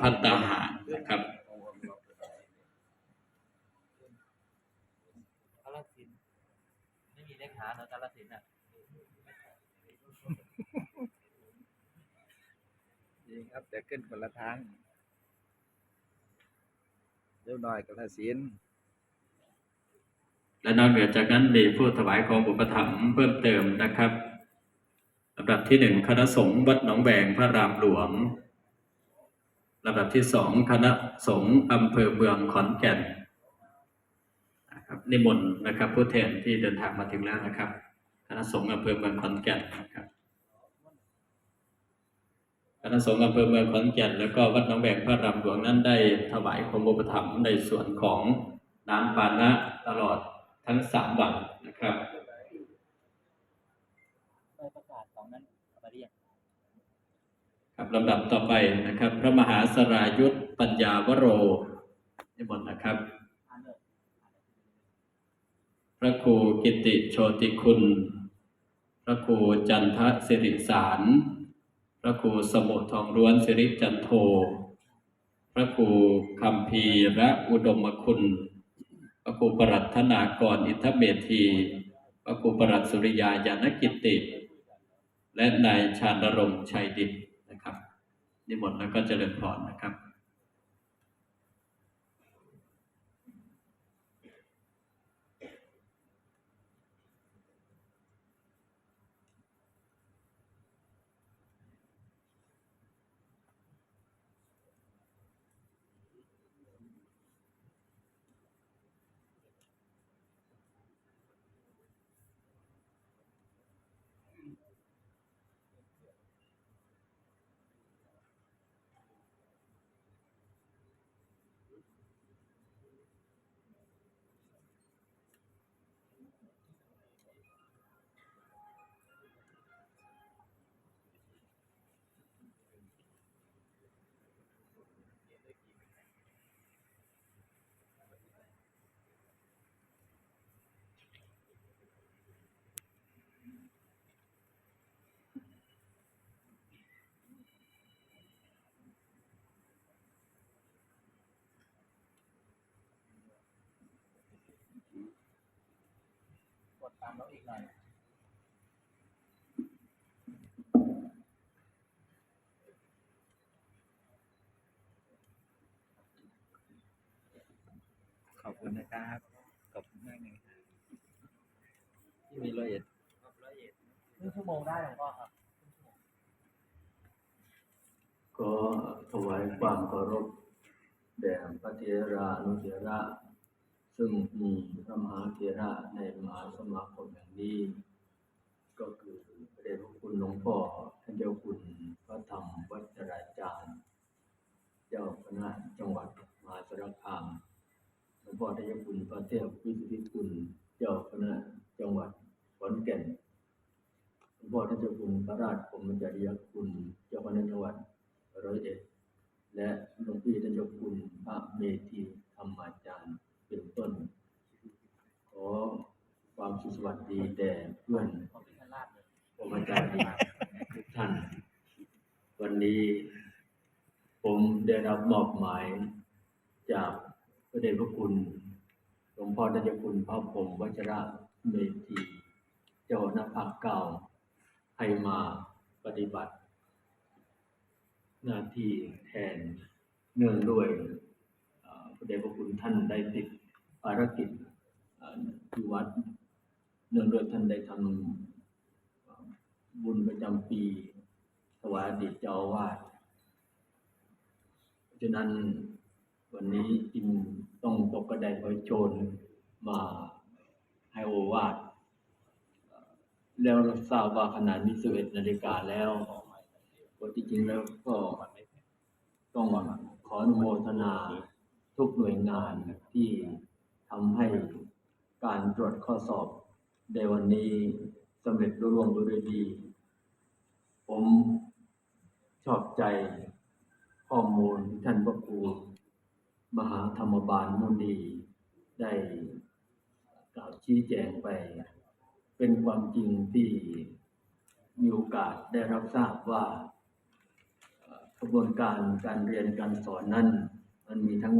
พัตตาหารนะครับกาลสินธุ์ไม่มีเลขาเนอะกาลสินธุ์อะจริงครับ แต่ขึ้นคนละทางเร็วหน่อยกระสินธุ์และนอกเหนือจากนั้นมีผู้ถวายของอุปถัมภ์เพิ่มเติมนะครับลำดับที่หนึ่งคณะสงฆ์วัดหนองแบงพระรามหลวง ลำดับที่สองคณะสงฆ์อำเภอเมืองขอนแก่นนะครับนิมนต์นะครับผู้แทนที่เดินทางมาถึงแล้วนะครับ คณะสงฆ์อำเภอเมืองขอนแก่นนะครับคณะสงฆ์อำเภอเมืองขอนแก่นแล้วก็วัดหนองแบงพระรามหลวงนั้นได้ถวายความอุปถัมภ์ในส่วนของน้ำปานะตลอดทั้งสามวันนะครับใบประกาศของนั้นเอามาเรียก ครับลำดับต่อไปนะครับ พระมหาสรายุทธปัญญาวโรนิมนต์นะครับ พระครูกิติโชติคุณ พระครูจันทสิริสาร พระครูสมุทรทองร้วนสิริจันโท พระครูคำพีระอุดมคุณ พระครูปรัตนากรอิทธเมธี พระครูปรัตสุริยายานกิติ และนายชาญรงชัยดิบ นะครับนิมนต์แล้วก็เจริญพรนะครับ ตามเราอีกหน่อยขอบคุณนะครับขอบคุณมากเลยครับที่มีรายละเอียดครับร้อยเอ็ดครึ่งชั่วโมงได้หลวงพ่อครับครึ่งชั่วโมงก็ถวายความเคารพแด่พระเถรานุเถระ ซึ่งมีพระมหาเถระในมหาสมาคมแห่งนี้ ก็คือพระเดชพระคุณหลวงพ่อท่านเจ้าคุณพระธรรมวัชราจารย์ เจ้าคณะจังหวัดมหาสารคามหลวงพ่อท่านเจ้าคุณพระเทพวิสุทธิคุณเจ้าคณะจังหวัดขอนแก่นหลวงพ่อท่านเจ้าคุณพระราชพรมจริยคุณ เจ้าคณะจังหวัดร้อยเอ็ดและหลวงพี่ท่านเจ้าคุณพระเมธีธรรมาจารย์เป็นต้น ขอความ สวัสดีแด่เพื่อนขอานราชเลยปรมาจารย์ทุกท่าน วันนี้ผมได้รับมอบหมายจากพระเดชพระคุณหลวงพ่อท่านเจ้าคุณพระพรมวัชระเมธีเจ้าหน้าภาคเก้าให้มาปฏิบัติ หน้าที่แทนเนื่องด้วยพระเดชพระคุณท่านได้ติดภารกิจที่วัด นื่องด้วยท่านได้ทำบุญประจำปีถวายอดีตเจ้าวาสเพราะฉะนั้นวันนี้จึงต้องตกกระไดพลอยโจรมาให้โอวาทแล้วเราทราบว่าขณะนี้11นาฬิกาแล้วก็ที่จริงแล้วก็ต้องขออนุโมทนาทุกหน่วยงานที่ทำให้การตรวจข้อสอบ ในวันนี้สำเร็จรุ่ร่วงด้วยดี ผมชอบใจข้อมูลที่ท่านพระครูมหาธรรมบาลมุนีได้กล่าวชี้แจงไป เป็นความจริงที่มีโอกาสได้รับทราบว่ากระบวนการการเรียนการสอนนั้น มันมีทั้ง